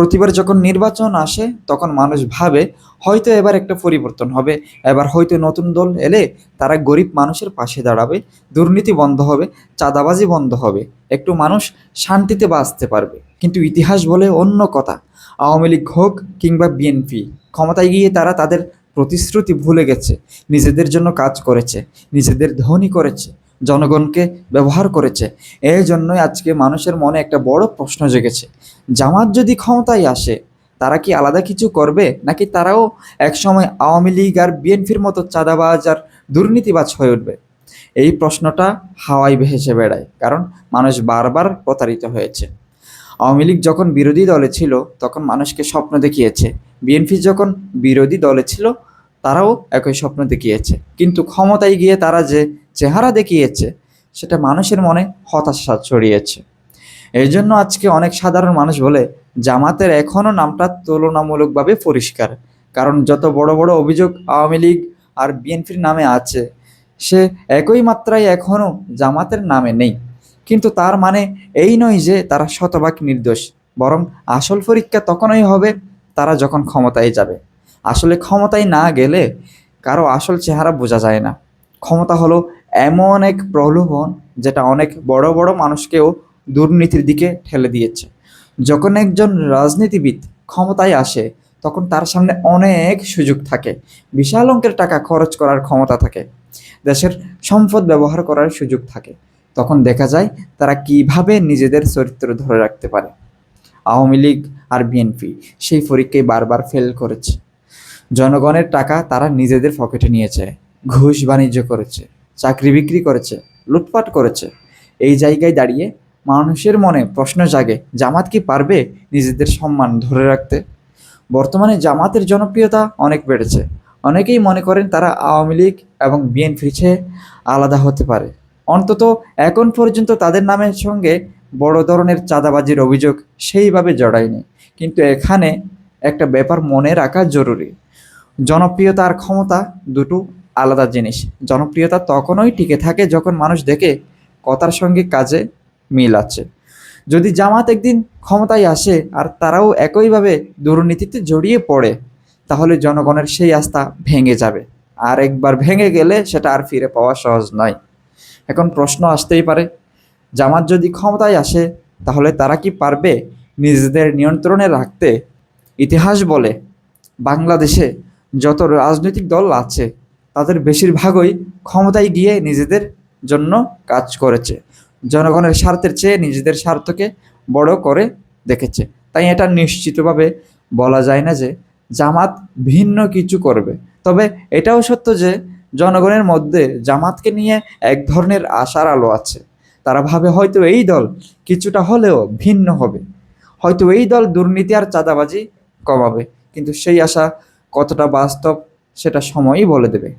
প্রতিবার যখন নির্বাচন আসে, তখন মানুষ ভাবে হয়তো এবার একটা পরিবর্তন হবে। এবার হয়তো নতুন দল এলে তারা গরিব মানুষের পাশে দাঁড়াবে, দুর্নীতি বন্ধ হবে, চাঁদাবাজি বন্ধ হবে। একটু মানুষ শান্তিতে বাঁচতে পারবে। কিন্তু ইতিহাস বলে অন্য কথা। আওয়ামী লীগ হোক কিংবা বিএনপি, ক্ষমতায় গিয়ে তারা তাদের প্রতিশ্রুতি ভুলে গেছে। নিজেদের জন্য কাজ করেছে, নিজেদের ধনী করেছে। জনগণকে ব্যবহার করেছে। এই জন্যই আজকে মানুষের মনে একটা বড় প্রশ্ন জেগেছে। জামাত যদি ক্ষমতায় আসে, তারা কি আলাদা কিছু করবে? নাকি তারাও একসময় আওয়ামী লীগ আর বিএনপির মতো চাঁদাবাজ আর দুর্নীতিবাজ হয়ে উঠবে? এই প্রশ্নটা হাওয়াই ভেসে বেড়ায়, কারণ মানুষ বারবার প্রতারিত হয়েছে। আওয়ামী লীগ যখন বিরোধী দলে ছিল, তখন মানুষকে স্বপ্ন দেখিয়েছে। বিএনপি যখন বিরোধী দলে ছিল তারাও একই স্বপ্ন দেখিয়েছে। কিন্তু ক্ষমতায় গিয়ে তারা যে চেহারা দেখিয়েছে, সেটা মানুষের মনে হতাশা ছড়িয়েছে। এই জন্য আজকে অনেক সাধারণ মানুষ বলে, জামাতের এখনও নামটা তুলনামূলকভাবে পরিষ্কার। কারণ যত বড় বড় অভিযোগ আওয়ামী লীগ আর বিএনপির নামে আছে, সে একই মাত্রায় এখনও জামাতের নামে নেই। কিন্তু তার মানে এই নয় যে তারা শতভাগ নির্দোষ, বরং আসল পরীক্ষা তখনই হবে তারা যখন ক্ষমতায় যাবে। আসলে ক্ষমতায় না গেলে কারও আসল চেহারা বোঝা যায় না। ক্ষমতা হলো এমন এক প্রলোভন যেটা অনেক বড় বড় মানুষকেও দুর্নীতির দিকে ঠেলে দিয়েছে। যখন একজন রাজনীতিবিদ ক্ষমতায় আসে, তখন তার সামনে অনেক সুযোগ থাকে। বিশাল অঙ্কের টাকা খরচ করার ক্ষমতা থাকে। দেশের সম্পদ ব্যবহার করার সুযোগ থাকে। তখন দেখা যায় তারা কীভাবে নিজেদের চরিত্র ধরে রাখতে পারে। আওয়ামী লীগ আর বিএনপি সেই পরীক্ষায় বারবার ফেল করেছে। জনগণের টাকা তারা নিজেদের পকেটে নিয়েছে, ঘুষ বাণিজ্য করেছে, চাকরি বিক্রি করেছে, লুটপাট করেছে। এই জায়গায় দাঁড়িয়ে মানুষের মনে প্রশ্ন জাগে, জামাত কি পারবে নিজেদের সম্মান ধরে রাখতে? বর্তমানে জামাতের জনপ্রিয়তা অনেক বেড়েছে। অনেকেই মনে করেন তারা আওয়ামী লীগ এবং বিএনপির চেয়ে আলাদা হতে পারে। অন্তত এখন পর্যন্ত তাদের নামের সঙ্গে বড় ধরনের চাঁদাবাজির অভিযোগ সেইভাবে জড়ায়নি। কিন্তু এখানে একটা ব্যাপার মনে রাখা জরুরি। জনপ্রিয়তা আর ক্ষমতা দুটো আলাদা জিনিস। জনপ্রিয়তা তখনই টিকে থাকে যখন মানুষ দেখে কথার সঙ্গে কাজে মিল আছে। যদি জামাত একদিন ক্ষমতায় আসে আর তারাও একইভাবে দুর্নীতিতে জড়িয়ে পড়ে, তাহলে জনগণের সেই আস্থা ভেঙে যাবে। আর একবার ভেঙে গেলে সেটা আর ফিরে পাওয়া সহজ নয়। এখন প্রশ্ন আসতেই পারে, জামাত যদি ক্ষমতায় আসে, তাহলে তারা কি পারবে নিজেদের নিয়ন্ত্রণে রাখতে? ইতিহাস বলে, বাংলাদেশে যত রাজনৈতিক দল আছে, তাদের বেশিরভাগই ক্ষমতায় গিয়ে নিজেদের জন্য কাজ করেছে। জনগণের স্বার্থের চেয়ে নিজেদের স্বার্থকে বড় করে দেখেছে। তাই এটা নিশ্চিতভাবে বলা যায় না যে জামাত ভিন্ন কিছু করবে। তবে এটাও সত্য যে জনগণের মধ্যে জামাতকে নিয়ে এক ধরনের আশার আলো আছে। তারা ভাবে হয়তো এই দল কিছুটা হলেও ভিন্ন হবে। হয়তো এই দল দুর্নীতি আর চাঁদাবাজি কমাবে। কিন্তু সেই আশা কতটা বাস্তব সেটা সময়ই বলে দেবে।